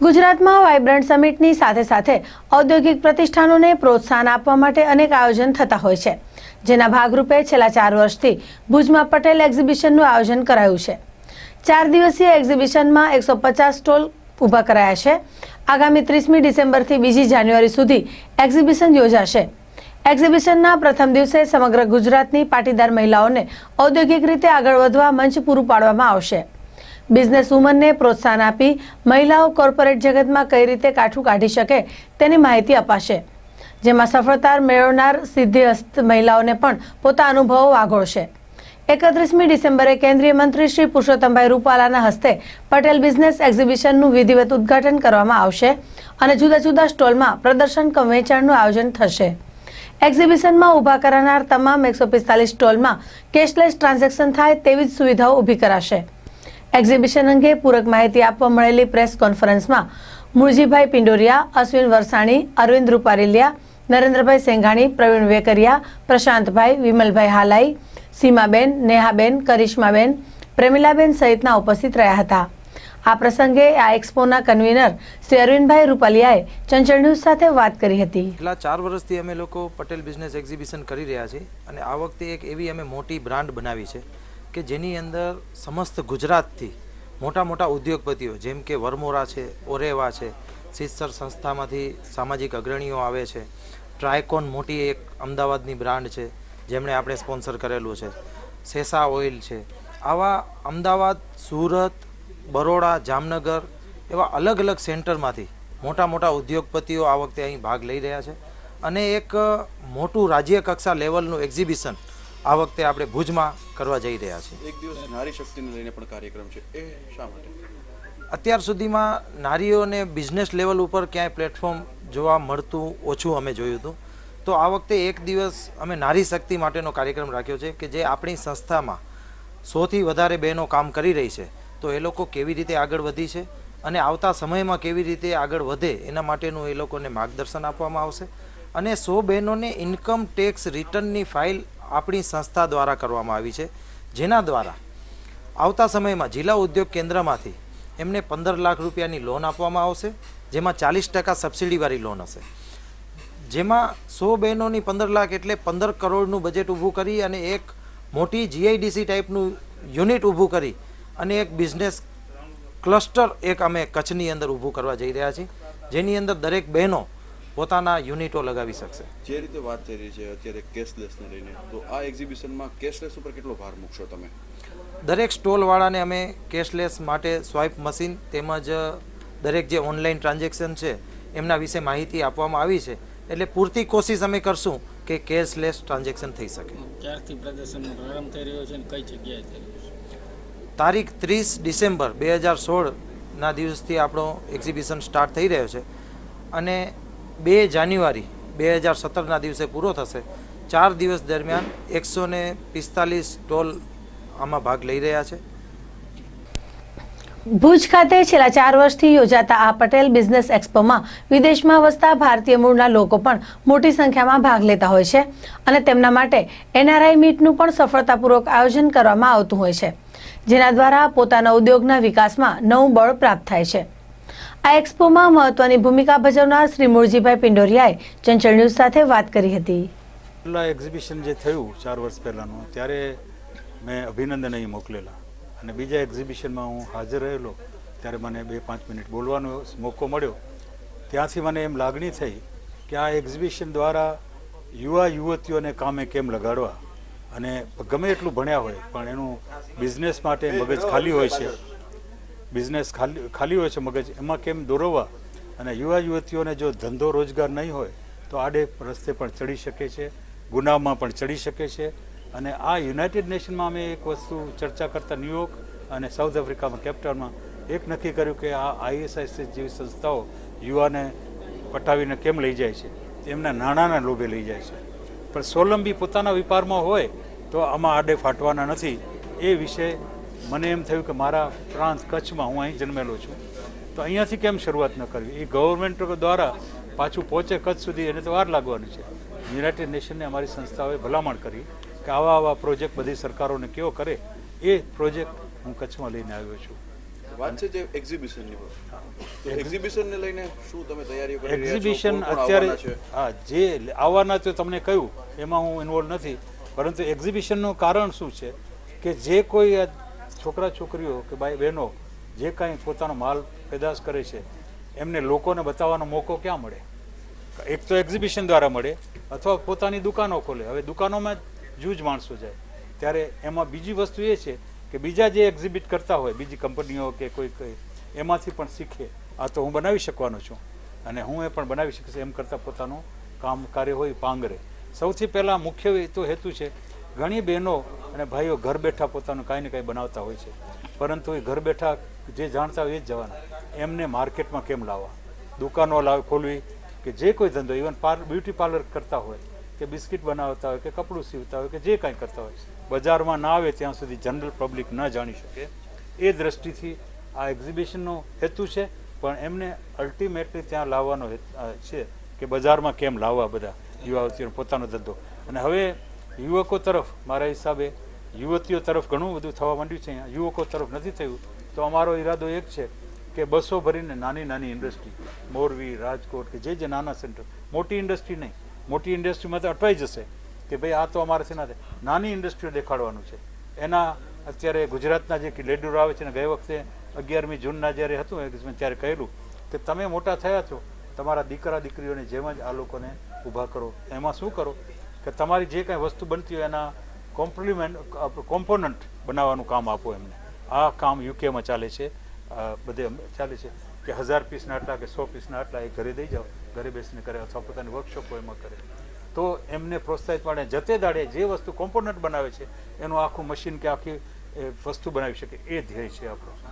ગુજરાતમાં વાઇબ્રન્ટ સમિટની સાથે સાથે ઔદ્યોગિક પ્રતિષ્ઠાનોને પ્રોત્સાહન આપવા માટે અનેક આયોજન થતા હોય છે. જેના ભાગરૂપે છેલ્લા ચાર વર્ષથી ભુજમાં પટેલ એક્ઝિબિશનનું આયોજન કરાયું છે. ચાર દિવસીય એક્ઝિબિશનમાં એકસો પચાસ સ્ટોલ ઊભા કરાયા છે. આગામી ત્રીસમી ડિસેમ્બરથી બીજી જાન્યુઆરી સુધી એક્ઝિબિશન યોજાશે. એક્ઝિબિશનના પ્રથમ દિવસે સમગ્ર ગુજરાતની પાટીદાર મહિલાઓને ઔદ્યોગિક રીતે આગળ વધવા મંચ પૂરું પાડવામાં આવશે. બિઝનેસ વુમનને પ્રોત્સાહન આપી મહિલાઓ કોર્પોરેટ જગતમાં કઈ રીતે કાઠું કાઢી શકે તેની માહિતી અપાશે, જેમાં સફળતા મેળવનાર સિદ્ધિહસ્ત મહિલાઓને પણ પોતા અનુભવો વાગોળશે. એકત્રીસમી ડિસેમ્બરે કેન્દ્રીય મંત્રી શ્રી પુરુષોત્તમભાઈ રૂપાલાના હસ્તે પટેલ બિઝનેસ એક્ઝિબિશનનું વિધિવત ઉદ્ઘાટન કરવામાં આવશે અને જુદા જુદા સ્ટોલમાં પ્રદર્શન કમ વેચાણનું આયોજન થશે. એક્ઝિબિશનમાં ઊભા કરાનાર તમામ એકસો પિસ્તાલીસ સ્ટોલમાં કેશલેસ ટ્રાન્ઝેક્શન થાય તેવી જ સુવિધાઓ ઊભી કરાશે. એક્ઝિબિશન અંગે પૂરક માહિતી આપવા મળેલી પ્રેસ કોન્ફરન્સમાં મુળજીભાઈ પિંડોરિયા, અશ્વિન વરસાણી, અરવિંદ રૂપારેલિયા, નરેન્દ્રભાઈ સેંઘાણી, પ્રવીણ વેકરિયા, પ્રશાંતભાઈ, વિમલભાઈ હાલાઈ, સીમાબેન, નેહાબેન, કરિશ્માબેન, પ્રેમિલાબેન સહિતના ઉપસ્થિત રહ્યા હતા. આ પ્રસંગે આ એક્સપોના કન્વીનર શ્રી અરવિંદભાઈ રૂપાલિયાએ ચંચળ ન્યૂઝ સાથે વાત કરી હતી. છેલ્લા ચાર વર્ષથી અમે લોકો પટેલ બિઝનેસ એક્ઝિબિશન કરી રહ્યા છીએ અને આ વખતે એક એવી અમે મોટી બ્રાન્ડ બનાવી છે. કે જેની અંદર સમસ્ત ગુજરાતથી મોટા મોટા ઉદ્યોગપતિઓ, જેમ કે વરમોરા છે, ઓરેવા છે સિસ્ટર સંસ્થામાંથી સામાજિક અગ્રણીઓ આવે છે. ટ્રાયકોન મોટી એક અમદાવાદની બ્રાન્ડ છે, જેમણે આપણે સ્પોન્સર કરેલું છે. સેસા ઓઇલ છે. આવા અમદાવાદ, સુરત, બરોડા, જામનગર એવા અલગ અલગ સેન્ટરમાંથી મોટા મોટા ઉદ્યોગપતિઓ આ વખતે અહીં ભાગ લઈ રહ્યા છે. અને એક મોટું રાજ્ય કક્ષા લેવલનું એક્ઝિબિશન આ વખતે આપણે ભુજમાં કરવા જઈ રહ્યા છીએ. એક દિવસ નારી શક્તિને લઈને પણ કાર્યક્રમ છે. એ શા માટે? અત્યાર સુધીમાં નારીઓને બિઝનેસ લેવલ ઉપર ક્યાંય પ્લેટફોર્મ જોવા મળતું ઓછું અમે જોયું હતું. તો આ વખતે એક દિવસ અમે નારી શક્તિ માટેનો કાર્યક્રમ રાખ્યો છે કે જે આપણી સંસ્થામાં સોથી વધારે બહેનો કામ કરી રહી છે. તો એ લોકો કેવી રીતે આગળ વધી છે અને આવતા સમયમાં કેવી રીતે આગળ વધે એના માટેનું એ લોકોને માર્ગદર્શન આપવામાં આવશે. અને સો બહેનોને ઇન્કમ ટેક્સ રિટર્નની ફાઇલ આપણી સંસ્થા દ્વારા કરવામાં આવી છે, જેના દ્વારા આવતા સમયમાં જિલ્લા ઉદ્યોગ કેન્દ્રમાંથી એમને પંદર લાખ રૂપિયાની લોન આપવામાં આવશે, જેમાં ચાલીસ ટકા સબસિડીવાળી લોન હશે. જેમાં સો બહેનોની પંદર લાખ એટલે પંદર કરોડનું બજેટ ઊભું કરી અને એક મોટી જીઆઈડીસી ટાઈપનું યુનિટ ઊભું કરી અને એક બિઝનેસ ક્લસ્ટર એક અમે કચ્છની અંદર ઊભું કરવા જઈ રહ્યા છીએ. જેની અંદર દરેક બહેનો પોતાના યુનિટો લગાવી શકશે. જે રીતે વાત થઈ રહી છે અત્યારે કેશલેસને લઈને તો આ એક્ઝિબિશનમાં કેશલેસ ઉપર કેટલો ભાર મૂકશો તમે? દરેક સ્ટોલવાળાને અમે કેશલેસ માટે સ્વાઇપ મશીન તેમજ દરેક જે ઓનલાઈન ટ્રાન્ઝેક્શન છે એમના વિશે માહિતી આપવામાં આવી છે. એટલે પૂરતી કોશિશ અમે કરશું કે કેશલેસ ટ્રાન્ઝેક્શન થઈ શકે. ક્યારથી પ્રદર્શનનો પ્રારંભ થઈ રહ્યો છે અને કઈ જગ્યાએ થઈ રહ્યો છે? તારીખ ત્રીસ ડિસેમ્બર બે હજાર સોળના દિવસથી આપણો એક્ઝિબિશન સ્ટાર્ટ થઈ રહ્યો છે. અને બે જાન્યુઆરી બે હજાર સત્તરના દિવસે પૂરો થશે. ચાર દિવસ દરમિયાન એકસો ને પિસ્તાલીસ ટોલ આમાં ભાગ લઈ રહ્યા છે. ભુજ ખાતે છેલ્લા ચાર વર્ષથી યોજાતા આ પટેલ બિઝનેસ એક્સપોમાં વિદેશમાં વસતા ભારતીય મૂળના લોકો પણ મોટી સંખ્યામાં ભાગ લેતા હોય છે અને તેમના માટે એનઆરઆઈ મીટનું પણ સફળતાપૂર્વક આયોજન કરવામાં આવતું હોય છે, જેના દ્વારા પોતાના ઉદ્યોગના વિકાસમાં નવું બળ પ્રાપ્ત થાય છે. આ એક્સપોમાં મહત્વની ભૂમિકા ભજવનાર શ્રી મૂળજીભાઈ પિંડોરિયાએ ચંચળ ન્યૂઝ સાથે વાત કરી હતી. પહેલાં એક્ઝિબિશન જે થયું ચાર વર્ષ પહેલાંનું, ત્યારે મેં અભિનંદન અહીં મોકલેલા. અને બીજા એક્ઝિબિશનમાં હું હાજર રહેલો, ત્યારે મને બે પાંચ મિનિટ બોલવાનો મોકો મળ્યો. ત્યાંથી મને એમ લાગણી થઈ કે આ એક્ઝિબિશન દ્વારા યુવા યુવતીઓને કામે કેમ લગાડવા? અને ગમે એટલું ભણ્યા હોય, પણ એનું બિઝનેસ માટે મગજ ખાલી હોય છે. બિઝનેસ ખાલી ખાલી હોય છે મગજ, એમાં કેમ દોરવવા? અને યુવા યુવતીઓને જો ધંધો રોજગાર નહીં હોય, તો આડે રસ્તે પણ ચડી શકે છે, ગુનામાં પણ ચડી શકે છે. અને આ યુનાઇટેડ નેશનમાં અમે એક વસ્તુ ચર્ચા કરતા ન્યુયોર્ક અને સાઉથ આફ્રિકામાં, કેપ્ટનમાં, એક નક્કી કર્યું કે આ આઈએસઆઈસી જેવી સંસ્થાઓ યુવાને પટાવીને કેમ લઈ જાય છે? એમના નાણાંના લોભે લઈ જાય છે. પણ સોલંબી પોતાના વેપારમાં હોય, તો આમાં આડે ફાટવાના નથી. એ વિશે મને એમ થયું કે મારા પ્રાંત કચ્છમાં હું અહીં જન્મેલો છું. તો અહીંયાથી કેમ શરૂઆત ન કરવી? એ ગવર્મેન્ટ દ્વારા પાછું પહોંચે કચ્છ સુધી એને તો વાર લાગવાની છે. યુનાઇટેડ નેશનને અમારી સંસ્થાઓએ ભલામણ કરી કે આવા આવા પ્રોજેક્ટ બધી સરકારોને કેવો કરે એ પ્રોજેક્ટ હું કચ્છમાં લઈને આવ્યો છું. વાત છે જે એક્ઝિબિશનની એક્ઝિબિશનને લઈને શું તમે તૈયારીઓ કરી એક્ઝિબિશન અત્યારે હા જે આવવાના તો તમને કહ્યું એમાં હું ઇન્વોલ્વ નથી. પરંતુ એક્ઝિબિશનનું કારણ શું છે? કે જે કોઈ છોકરા છોકરીઓ કે ભાઈ બહેનો, જે કાંઈ પોતાનો માલ પેદાશ કરે છે, એમને લોકોને બતાવવાનો મોકો ક્યાં મળે? એક તો એક્ઝિબિશન દ્વારા મળે, અથવા પોતાની દુકાનો ખોલે. હવે દુકાનોમાં જૂજ માણસો જાય. ત્યારે એમાં બીજી વસ્તુ એ છે કે બીજા જે એક્ઝિબિટ કરતા હોય, બીજી કંપનીઓ કે કોઈ કંઈ, એમાંથી પણ શીખે. આ તો હું બનાવી શકવાનો છું. અને હું એ પણ બનાવી શકીશ એમ કરતાં પોતાનું કામ કાર્ય હોય પાંગરે. સૌથી પહેલાં મુખ્ય તો હેતુ છે ઘણી બહેનો અને ભાઈઓ ઘર બેઠા પોતાનું કાંઈ ને કાંઈ બનાવતા હોય છે. પરંતુ એ ઘર બેઠા જે જાણતા હોય એ જ જવાના. એમને માર્કેટમાં કેમ લાવવા? દુકાનો લાવ, ખોલવી કે જે કોઈ ધંધો ઇવન પાર, બ્યુટી પાર્લર કરતા હોય કે બિસ્કિટ બનાવતા હોય કે કપડું સીવતા હોય કે જે કાંઈ કરતા હોય. બજારમાં ના આવે ત્યાં સુધી જનરલ પબ્લિક ન જાણી શકે. એ દ્રષ્ટિથી આ એક્ઝિબિશનનો હેતુ છે, પણ એમને અલ્ટિમેટલી ત્યાં લાવવાનો છે કે બજારમાં કેમ લાવવા બધા યુવાઓનો પોતાનો ધંધો. અને હવે યુવકો તરફ મારા હિસાબે યુવતીઓ તરફ ઘણું બધું થવા માંડ્યું છે. અહીંયા યુવકો તરફ નથી થયું. તો અમારો ઈરાદો એક છે કે બસો ભરીને નાની નાની ઇન્ડસ્ટ્રી, મોરબી, રાજકોટ કે જે જે નાના સેન્ટર, મોટી ઇન્ડસ્ટ્રી નહીં, મોટી ઇન્ડસ્ટ્રીમાં તો અટવાઈ જશે કે ભાઈ આ તો અમારાથી ના થાય. નાની ઇન્ડસ્ટ્રીઓ દેખાડવાનું છે. એના અત્યારે ગુજરાતના જે લેડુર આવે છે ને ગઈ વખતે અગિયારમી જૂનના જ્યારે હતું ત્યારે કહેલું કે તમે મોટા થયા છો, તમારા દીકરા દીકરીઓને જેમ જ આ લોકોને ઊભા કરો. એમાં શું કરો? કે તમારી જે કાંઈ વસ્તુ બનતી હોય એના કોમ્પ્લિમેન્ટ કોમ્પોનન્ટ બનાવવાનું કામ આપો એમને. આ કામ યુકેમાં ચાલે છે. બધે ચાલે છે કે હજાર પીસના આટલા કે સો પીસના આટલા એ ઘરે દઈ જાઓ, ઘરે બેસીને કરે અથવા પોતાની વર્કશોપો એમાં કરે. તો એમને પ્રોત્સાહિત પાડે, જતે દાડે જે વસ્તુ કોમ્પોનન્ટ બનાવે છે, એનું આખું મશીન કે આખી વસ્તુ બનાવી શકે. એ ધ્યેય છે આપણો.